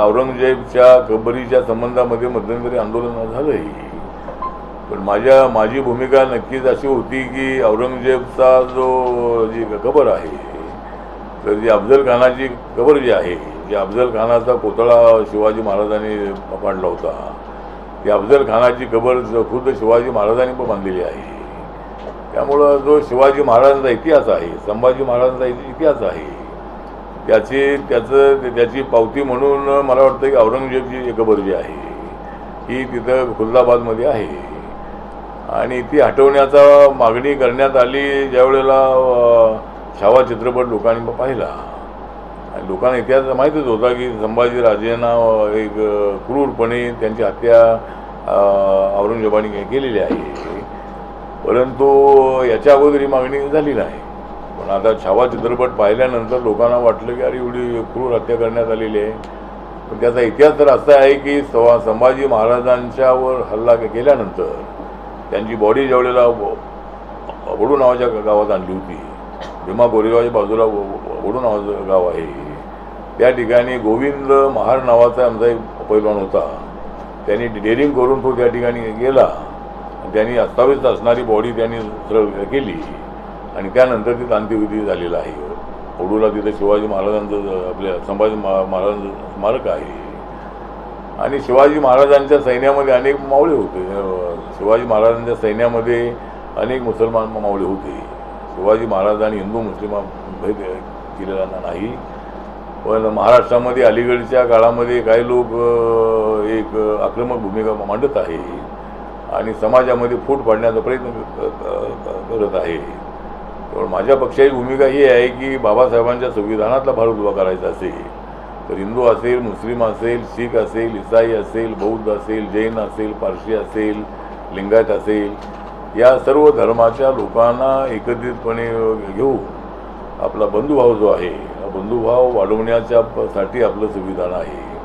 औरंगजेबच्या कबरीच्या संबंधामध्ये मध्यंतरी आंदोलन झालंही पण माझ्या माझी भूमिका नक्कीच अशी होती की औरंगजेबचा जो जी कबर आहे तर जी अफजल खानाची कबर जी आहे जी अफजल खानाचा पुतळा शिवाजी महाराजांनी पाडला होता ती अफजल खानाची कबर खुद्द शिवाजी महाराजांनी पण बांधलेली आहे. त्यामुळं जो शिवाजी महाराजांचा इतिहास आहे संभाजी महाराजांचा इति- इतिहास आहे त्याची त्याचं त्याची पावती म्हणून मला वाटतं की औरंगजेबची एकबर्जी जी आहे. ही तिथं खुलदाबादमध्ये आहे. आणि ती हटवण्याचा मागणी करण्यात आली ज्यावेळेला छावा चित्रपट लोकांनी पाहिला. आणि लोकांना इतिहास माहीतच होता की संभाजीराजेंना एक क्रूरपणे त्यांची हत्या औरंगजेबाने केलेली आहे. परंतु याच्या अगोदर ही मागणी झाली नाही. पण आता छावा चित्रपट पाहिल्यानंतर लोकांना वाटलं की अरे एवढी क्रूर हत्या करण्यात आलेली आहे. पण त्याचा इतिहास तर असा आहे की सवा संभाजी महाराजांच्यावर हल्ला केल्यानंतर त्यांची बॉडी ज्यावेळेला वडू नावाच्या गावात आणली होती. भीमा गोरेगावच्या बाजूला वडू नावाचं गाव आहे. त्या ठिकाणी गोविंद महार नावाचा आमचा एक पैलवान होता. त्यांनी डेअरिंग करून तो त्या ठिकाणी गेला. त्यांनी अस्ताव्यस्त असणारी बॉडी त्यांनी सरळ केली. आणि त्यानंतर तिथं अंत्यविधी झालेला आहे. ओडूला तिथं शिवाजी महाराजांचं आपल्या संभाजी महा महाराजांचं स्मारक आहे. आणि शिवाजी महाराजांच्या सैन्यामध्ये अनेक मावळे होते. शिवाजी महाराजांच्या सैन्यामध्ये अनेक मुसलमान मावळे होते. शिवाजी महाराजांनी हिंदू मुस्लिम भेद केलेला नाही. पण महाराष्ट्रामध्ये अलीकडच्या काळामध्ये काही लोक एक आक्रमक भूमिका मांडत आहे. आणि समाजामध्ये फूट पाडण्याचा प्रयत्न करत आहे. त्यामुळे माझ्या पक्षाची भूमिका ही आहे की बाबासाहेबांच्या संविधानातला भारत उभा करायचा असेल तर हिंदू असेल मुस्लिम असेल शीख असेल इसाई असेल बौद्ध असेल जैन असेल पारशी असेल लिंगायत असेल या सर्व धर्माच्या लोकांना एकत्रितपणे घेऊन आपला बंधुभाव जो आहे हा बंधुभाव वाढवण्याच्या प- साठी आपलं संविधान आहे.